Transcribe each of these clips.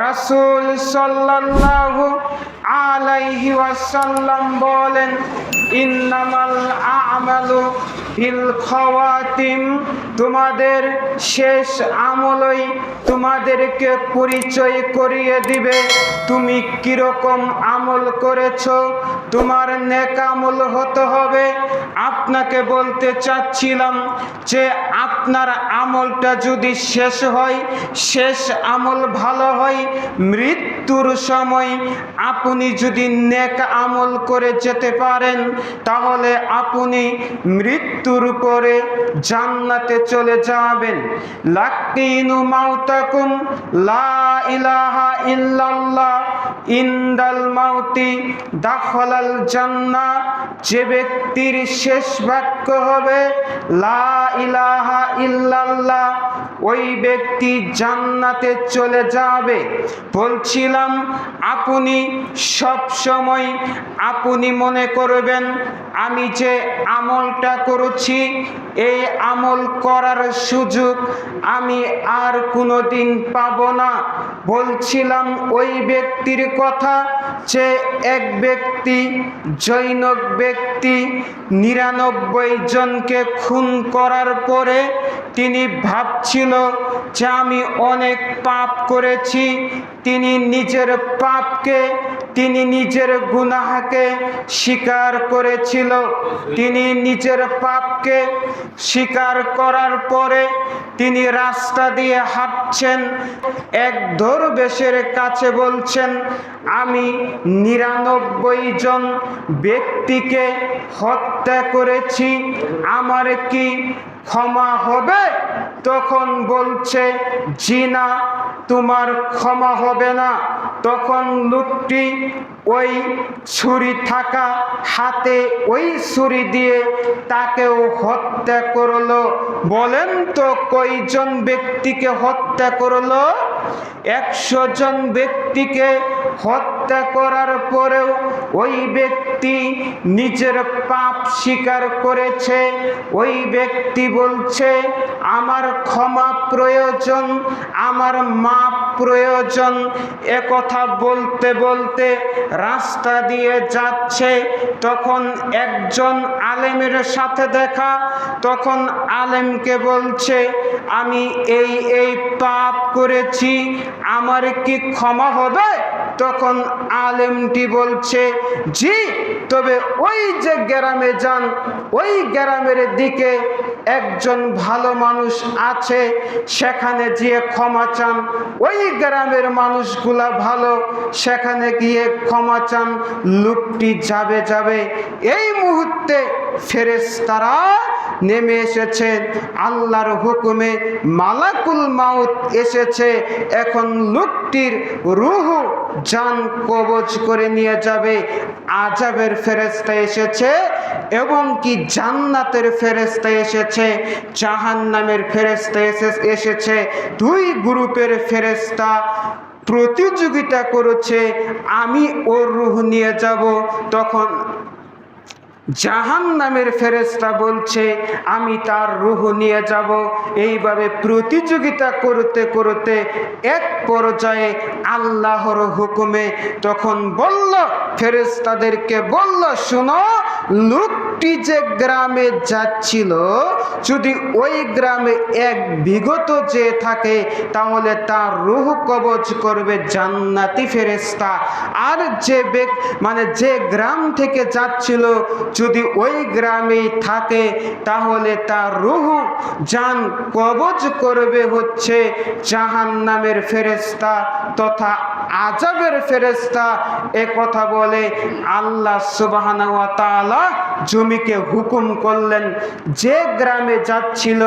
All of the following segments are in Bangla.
রাসূল সাল্লাল্লাহু আলাইহি ওয়াসাল্লাম বলেন, ইন্নামাল আমালু বিল খাওয়াতিম তোমাদের শেষ আমলই তোমাদেরকে পরিচয় করিয়ে দিবে। তুমি কীরকম আমল করেছ? তোমার নেক আমল হতে হবে আপনাকে বলতে চাচ্ছিলাম যে আপনার আমলটা যদি শেষ হয় শেষ আমল ভালো হয় মৃত্যুর সময় আপনি যদি নেক আমল করে যেতে পারেন, তাহলে আপনি মৃত্যুর পরে জান্নাতে চলে যাবেন। লাকিনু মাউতাকুম, লা ইলাহা ইল্লাল্লাহ, ইন্দাল মাউতি, দাখলাল জান্নাহ। যে ব্যক্তির শেষ বাক্য হবে, লা ইলাহা ইল্লাল্লাহ ওই ব্যক্তি জান্নাতে চলে যাবে। বলছিলাম, আপনি সব সময় আপনি মনে করবেন আমি যে আমলটা করেছি, এই আমল করার সুযোগ আমি আর কোনো দিন পাব না। বলছিলাম ওই ব্যক্তির কথা যে এক ব্যক্তি, জৈনক ব্যক্তি, নিরানব্বই জনকে খুন করার পরে তিনি ভাবছিল যে আমি অনেক পাপ করেছি, তিনি নিজের পাপকে তিনি নিজের গুনাহকে স্বীকার করেছিল। তিনি নিজের পাপকে স্বীকার করার পরে তিনি রাস্তা দিয়ে হাঁটছেন। এক দরবেশের কাছে বলছেন, আমি নিরানব্বই জন ব্যক্তিকে হত্যা করেছি। আমার কি ক্ষমা হবে? তখন বলছে, জিনা, তোমার ক্ষমা হবে না। তখন লোকটি ওই ছুরি থাকা হাতে ওই ছুরি দিয়ে তাকেও হত্যা করল। বলেন তো, কয়জন ব্যক্তিকে হত্যা করল? একশো জন ব্যক্তিকে হত্যা করার পরেও ওই ব্যক্তি নিজের পাপ স্বীকার করেছে। ওই ব্যক্তি বলছে, আমার ক্ষমা প্রয়োজন, আমার মাপ প্রয়োজন। কথা বলতে বলতে রাস্তা দিয়ে যাচ্ছে। তখন একজন আলেমের সাথে দেখা, তখন আলেমকে বলছে, আমি এই এই পাপ করেছি, আমার কি ক্ষমা হবে? তখন আলেমটি বলছে, জি, তবে ওই যে গ্রামে যান, ওই গ্রামের দিকে একজন ভালো মানুষ আছে, সেখানে গিয়ে ক্ষমা চান। ওই গ্রামের মানুষগুলা ভালো, সেখানে গিয়ে ক্ষমা চান লোকটি যাবে যাবে। এই মুহূর্তে ফেরেশতারা নেমে এসেছে। আল্লাহর হুকুমে মালাকুল মাউত এসেছে। এখন লোকটির রুহ জান কবজ করে নিয়ে যাবে। আজাবের ফেরেস্তা এসেছে এবং কি জান্নাতের ফেরেস্তা এসেছে? জাহান্নামের ফেরেস্তা এসে- এসেছে। দুই গ্রুপের ফেরেস্তা প্রতিযোগিতা করেছে। আমি ওর রুহ নিয়ে যাব। তখন জাহান নামের ফেরেস্তা বলছে, আমি তার রুহ নিয়ে যাব। এইভাবে প্রতিযোগিতা করতে করতে এক পর্যায়ে আল্লাহর হুকুমে তখন বলল ফেরেস্তাদেরকে বলল, শোনো, লোকটি যে গ্রামে যাচ্ছিল যদি ওই গ্রামে এক বিগত যে থাকে, তাহলে তার রুহ কবজ করবে জান্নাতি ফেরেস্তা আর যে মানে যে গ্রাম থেকে যাচ্ছিল, যদি ওই গ্রামেই থাকে, তাহলে তার রুহু জান কবজ করবে হচ্ছে জাহান নামের ফেরেস্তা তথা আজাবের ফেরেস্তা এ কথা বলে আল্লাহ সুবাহানা ওয়া জমিকে হুকুম করলেন, যে গ্রামে যাচ্ছিল,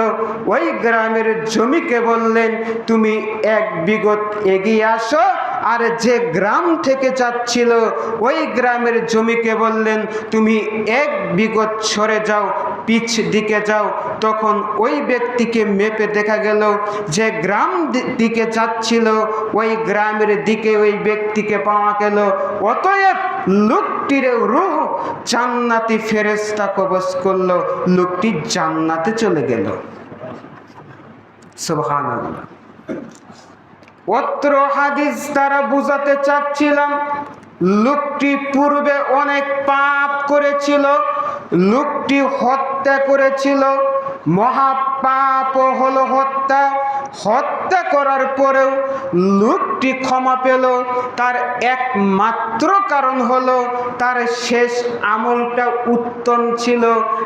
ওই গ্রামের জমিকে বললেন, তুমি এক বিগত এগিয়ে আসো, আর যে গ্রাম থেকে যাচ্ছিল, ওই গ্রামের জমিকে বললেন, তুমি এক বিগত সরে যাও, পিছ দিকে যাও। তখন ওই ব্যক্তিকে মেপে দেখা গেল যে গ্রাম দিকে যাচ্ছিল, ওই গ্রামের দিকে ওই ব্যক্তিকে পাওয়া গেল। অতএব লোকটির রুহ জান্নাতি ফেরেস্তা কবজ করল, লোকটি জান্নাতে চলে গেল। অত্র হাদিস দ্বারা বুঝাতে চাচ্ছিলাম, লোকটি পূর্বে অনেক পাপ করেছিল, লোকটি হত্যা করেছিল মহাপাপ হলো হত্যা। হত্যা করার পরেও লোকটি ক্ষমা পেল। তার একমাত্র কারণ হল তার শেষ আমলটা উত্তম ছিল,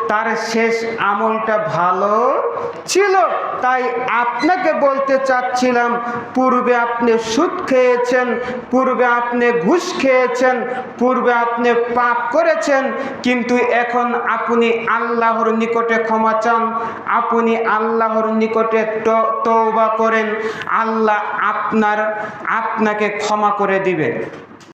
তার শেষ আমলটা ভালো ছিল। তাই আপনাকে বলতে চাচ্ছিলাম, পূর্বে আপনি সুদ খেয়েছেন, পূর্বে আপনি ঘুষ খেয়েছেন, পূর্বে আপনি পাপ করেছেন, কিন্তু এখন আপনি আল্লাহর নিকটে ক্ষমা চান, আপনি আল্লাহর নিকটে ত- তওবা করেন, আল্লাহ আপনার, আপনাকে ক্ষমা করে দিবেন